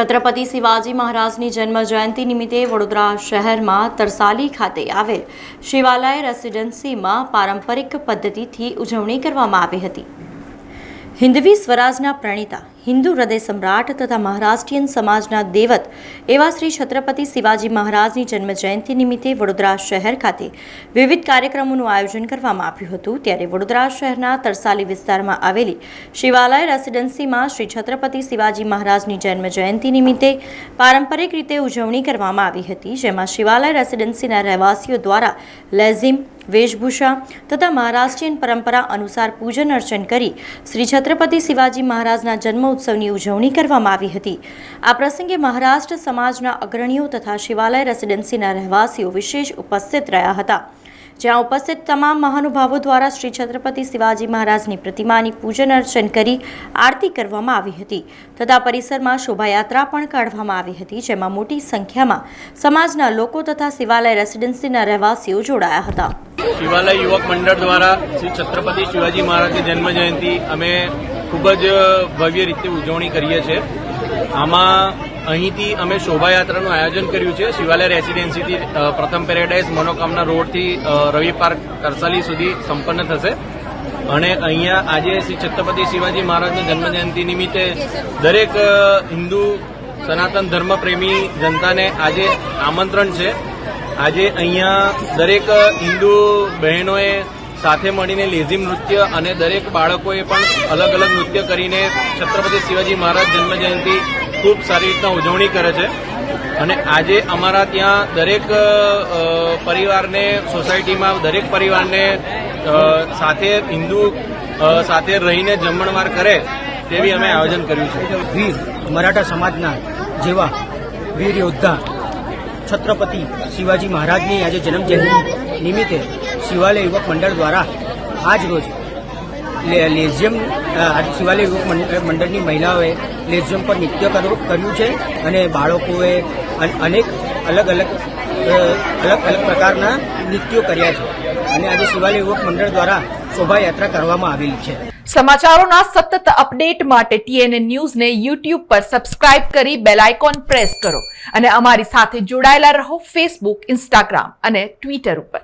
છત્રપતિ શિવાજી મહારાજની જન્મ જયંતિ નિમિત્તે વડોદરા શહેરમાં તરસાલી ખાતે આવેલ શિવાલય રેસિડેન્સીમાં પારંપરિક પદ્ધતિથી ઉજવણી કરવામાં આવી હતી. હિન્દવી સ્વરાજના પ્રણેતા હિન્દુ હૃદય સમ્રાટ તથા મહારાષ્ટ્રીયન સમાજના દેવત એવા શ્રી છત્રપતિ શિવાજી મહારાજની જન્મજયંતિ નિમિત્તે વડોદરા શહેર ખાતે વિવિધ કાર્યક્રમોનું આયોજન કરવામાં આવ્યું હતું. ત્યારે વડોદરા શહેરના તરસાલી વિસ્તારમાં આવેલી શિવાલય રેસિડેન્સીમાં શ્રી છત્રપતિ શિવાજી મહારાજની જન્મ જયંતિ નિમિત્તે પારંપરિક રીતે ઉજવણી કરવામાં આવી હતી, જેમાં શિવાલય રેસિડેન્સીના રહેવાસીઓ દ્વારા લેઝિમ, વેશભૂષા તથા મહારાષ્ટ્રીયન પરંપરા અનુસાર પૂજન અર્ચન કરી શ્રી છત્રપતિ શિવાજી મહારાજના જન્મ ઉત્સવની ઉજવણી કરવામાં આવી હતી. આ પ્રસંગે મહારાષ્ટ્ર સમાજના અગ્રણીઓ તથા શિવાલય રેસિડેન્સીના રહેવાસીઓ વિશેષ ઉપસ્થિત રહ્યા હતા. જ્યાં ઉપસ્થિત તમામ મહાનુભાવો દ્વારા શ્રી છત્રપતિ શિવાજી મહારાજની પ્રતિમાની પૂજન અર્ચન કરી આરતી કરવામાં આવી હતી. તથા પરિસરમાં શોભાયાત્રા પણ કાઢવામાં આવી હતી, જેમાં મોટી સંખ્યામાં સમાજના લોકો તથા શિવાલય રેસિડેન્સીના રહેવાસીઓ જોડાયા હતા. શિવાલય યુવક મંડળ દ્વારા શ્રી છત્રપતિ શિવાજી મહારાજની જન્મ જયંતિ અમે ખૂબ જ ભવ્ય રીતે ઉજવણી કરીએ છીએ. આમાં અહીંથી અમે શોભાયાત્રાનું આયોજન કર્યું છે. શિવાલય રેસીડેન્સીથી પ્રથમ પેરેડાઇઝ મનોકામના રોડથી રવિ પાર્ક કરસાલી સુધી સંપન્ન થશે. અને અહીંયા આજે શ્રી છત્રપતિ શિવાજી મહારાજની જન્મજયંતિ નિમિત્તે દરેક હિન્દુ, સનાતન ધર્મપ્રેમી જનતાને આજે આમંત્રણ છે. આજે અહીંયા દરેક હિન્દુ બહેનોએ સાથે મળીને લેઝી નૃત્ય અને દરેક બાળકોએ પણ અલગ અલગ નૃત્ય કરીને છત્રપતિ શિવાજી મહારાજ જન્મજયંતિ ખૂબ સારી રીતના ઉજવણી કરે છે. અને આજે અમારા ત્યાં દરેક પરિવારને, સોસાયટીમાં દરેક પરિવારને સાથે હિન્દુ સાથે રહીને જમણવાર કરે તેવી અમે આયોજન કર્યું છે. વીર મરાઠા સમાજના જેવા વીર યોદ્ધા છત્રપતિ શિવાજી મહારાજની આજે જન્મ જયંતિ નિમિત્તે શિવાલય યુવક મંડળ દ્વારા આજ રોજ લેઝિયમ શિવાલય યુવક મંડ- મંડળની મહિલાઓએ લેઝિયમ પર નૃત્ય કરું- કર્યું છે અને બાળકોએ અનેક અલગ અલગ અલગ અલગ પ્રકારના નૃત્યો કર્યા છે અને આજે શિવાલય યુવક મંડળ દ્વારા શોભાયાત્રા કરવામાં આવેલી છે. સમાચારોના સતત અપડેટ માટે ટીએનએ ન્યૂઝને યુટ્યુબ પર સબસ્ક્રાઇબ કરી બેલ આઇકોન પ્રેસ કરો અને અમારી સાથે જોડાયેલા રહો ફેસબુક, ઇન્સ્ટાગ્રામ અને ટ્વિટર ઉપર.